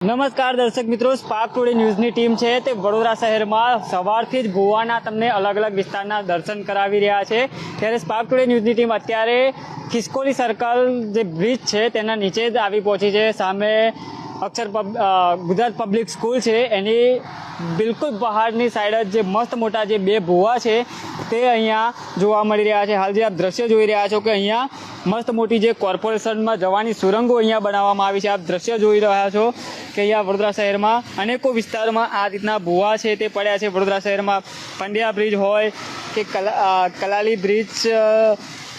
નમસ્કાર દર્શક મિત્રો સ્પાર્ક ટુડે ન્યૂઝની ટીમ છે તે વડોદરા શહેરમાં સવારથી જ ગોવાના તમને અલગ અલગ વિસ્તારના દર્શન કરાવી રહ્યા છે. ત્યારે સ્પાર્ક ટુડે ન્યૂઝની ટીમ અત્યારે ખિસકોલી સર્કલ જે બ્રિજ છે તેના નીચે જ આવી પહોંચી છે. સામે અક્ષર ગુજરાત પબ્લિક સ્કૂલ છે. એની બિલકુલ બહારની સાઈડ જ જે મસ્ત મોટા જે બે ભુવા છે, તે અહીંયા જોવા મળી રહ્યા છે. હાલ જે આપ દ્રશ્ય જોઈ રહ્યા છો કે અહીંયા મસ્ત મોટી જે કોર્પોરેશનમાં જવાની સુરંગો અહીંયા બનાવવામાં આવી છે. આપ દ્રશ્ય જોઈ રહ્યા છો કે અહીંયા વડોદરા શહેરમાં અનેકો વિસ્તારમાં આ રીતના ભુવા છે, તે પડ્યા છે. વડોદરા શહેરમાં પંડ્યા બ્રિજ હોય કે કલા કલાલી બ્રિજ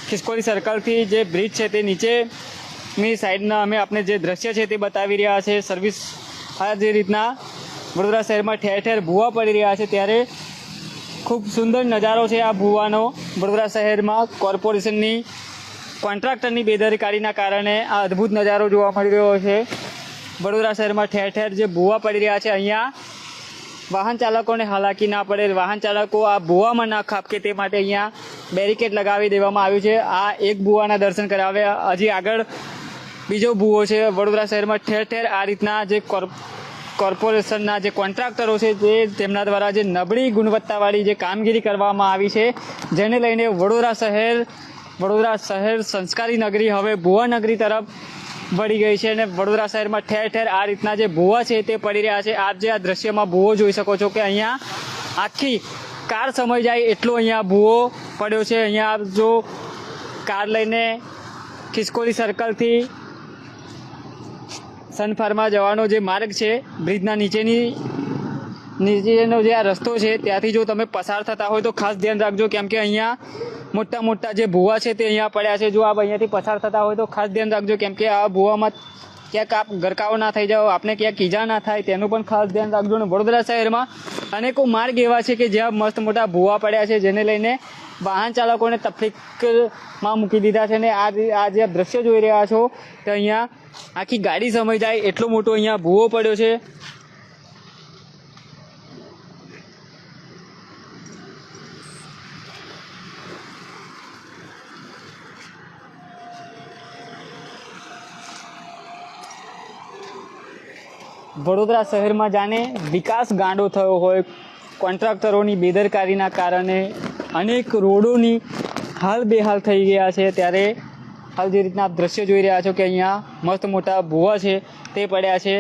ખિસકોલી સર્કલથી જે બ્રિજ છે તે નીચેની સાઈડના અમે આપણે જે દ્રશ્ય છે તે બતાવી રહ્યા છે, સર્વિસ આ જે રીતના વડોદરા શહેરમાં ઠેર ઠેર ભૂવા પડી રહ્યા છે, ત્યારે ખૂબ સુંદર નજારો છે આ ભૂવાનો વડોદરા શહેરમાં કોર્પોરેશનની કોન્ટ્રાક્ટરની બેદરકારીના કારણે આ અદ્ભુત નજારો જોવા મળી રહ્યો છે. વડોદરા શહેરમાં ઠેર ઠેર જે ભૂવા પડી રહ્યા છે, અહીંયા વાહન ચાલકોને હાલાકી ના પડે, વાહન ચાલકો આ ભૂવામાં ના ખાપકે તે માટે અહીંયા બેરિકેડ લગાવી દેવામાં આવ્યું છે. આ એક ભૂવાના દર્શન કરાવે હજી આગળ બીજો ભૂવો છે, વડોદરા શહેરમાં ઠેર ઠેર આ રીતના જે કોર્પ, કોર્પોરેશનના જે કોન્ટ્રાક્ટરો છે તે તેમના દ્વારા જે નબળી ગુણવત્તાવાળી જે કામગીરી કરવામાં આવી છે, જેને લઈને વડોદરા શહેર વડોદરા શહેર સંસ્કારી નગરી હવે ભુવા નગરી તરફ વળી ગઈ છે અને વડોદરા શહેરમાં ઠેર ઠેર આ રીતના જે ભૂવા છે તે પડી રહ્યા છે. આપ જે આ દ્રશ્યમાં ભૂવો જોઈ શકો છો કે અહીંયા આખી કાર સમય જાય એટલો અહીંયા ભૂવો પડ્યો છે. અહીંયા જો કાર લઈને ખિસકોલી સર્કલથી સનફાર્મા જવાનો જે માર્ગ છે, બ્રિજના નીચેની, નીચેનો જે આ રસ્તો છે, ત્યાંથી જો તમે પસાર થતા હોય તો ખાસ ધ્યાન રાખજો, કેમ કે અહીંયા મોટા મોટા જે ભૂવા છે તે અહીંયા પડ્યા છે. જો આપ અહીંયાથી પસાર થતા હોય તો ખાસ ધ્યાન રાખજો, કેમ કે આ ભૂવામાં ક્યાંક આપ ગરકાવ ના થઈ જાઓ, આપને ક્યાંક ઈજા ના થાય, તેનું પણ ખાસ ધ્યાન રાખજો. અને વડોદરા શહેરમાં અનેકો માર્ગ એવા છે કે જ્યાં મસ્ત મોટા ભૂવા પડ્યા છે, જેને લઈને વાહન ચાલકોને તકલીફમાં મૂકી દીધા છે અને આ જે- આ જે દ્રશ્ય જોઈ રહ્યા છો તો અહીંયા આખી ગાડી સમય જાય, એટલો મોટો અહીંયા ભૂવો પડ્યો છે. વડોદરા શહેરમાં જાણે વિકાસ ગાંડો થયો હોય, કોન્ટ્રાક્ટરોની બેદરકારીના કારણે અનેક રોડોની હાલ બેહાલ થઈ ગયા છે. ત્યારે હાલ જે રીતના આપ દ્રશ્ય જોઈ રહ્યા છો કે અહીંયા મસ્ત મોટા ભૂવા છે, તે પડ્યા છે.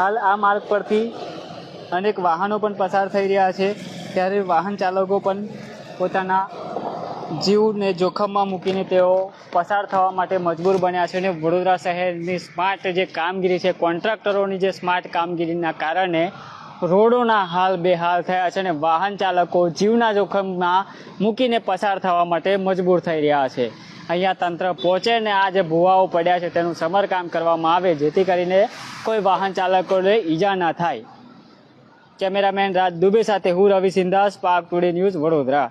હાલ આ માર્ગ પરથી અનેક વાહનો પણ પસાર થઈ રહ્યા છે. ત્યારે વાહન ચાલકો પણ પોતાના જીવને જોખમમાં મૂકીને તેઓ પસાર થવા માટે મજબૂર બન્યા છે અને વડોદરા શહેરની સ્માર્ટ જે કામગીરી છે, કોન્ટ્રાક્ટરોની જે સ્માર્ટ કામગીરીના કારણે રોડોના હાલ બેહાલ થયા છે અને વાહન ચાલકો જીવના જોખમમાં મૂકીને પસાર થવા માટે મજબૂર થઈ રહ્યા છે. અહીંયા તંત્ર પહોંચે ને આ જે ભૂવાઓ પડ્યા છે તેનું સમરકામ કરવામાં આવે, જેથી કરીને કોઈ વાહન ચાલકોને ઈજા ના થાય. કેમેરામેન રાજ દુબે સાથે હું રવિ સિંધાસ, પાક ટુડે ન્યૂઝ વડોદરા.